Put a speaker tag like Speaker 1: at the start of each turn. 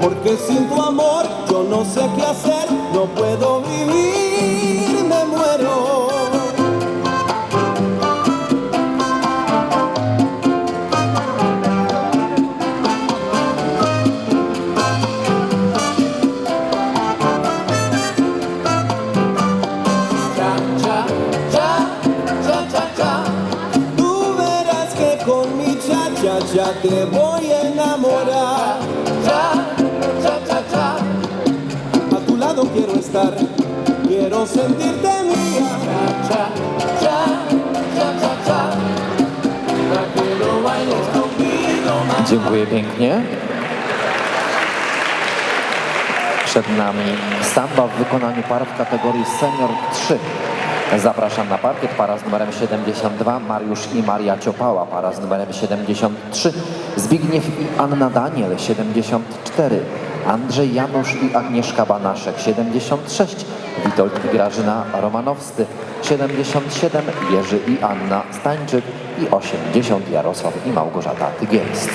Speaker 1: porque sin tu amor yo no sé qué hacer, no puedo vivir, me muero.
Speaker 2: Cha, cha, cha, cha, cha, cha.
Speaker 1: Tú verás que con mi cha cha te voy a enamorar.
Speaker 2: Cha, cha, cha,
Speaker 1: quiero sentirte mía.
Speaker 2: Cha, cha, cha, cha, cha. Para que lo bailes conmigo.
Speaker 3: Dziękuję pięknie. Przed nami samba w wykonaniu par w kategorii senior 3. Zapraszam na parkiet para z numerem 72 Mariusz i Maria Ciopała, para z numerem 73 Zbigniew i Anna Daniel 74 Andrzej Janusz i Agnieszka Banaszek 76 Witold i Grażyna Romanowscy 77 Jerzy i Anna Stańczyk i 80 Jarosław i Małgorzata Tygielscy.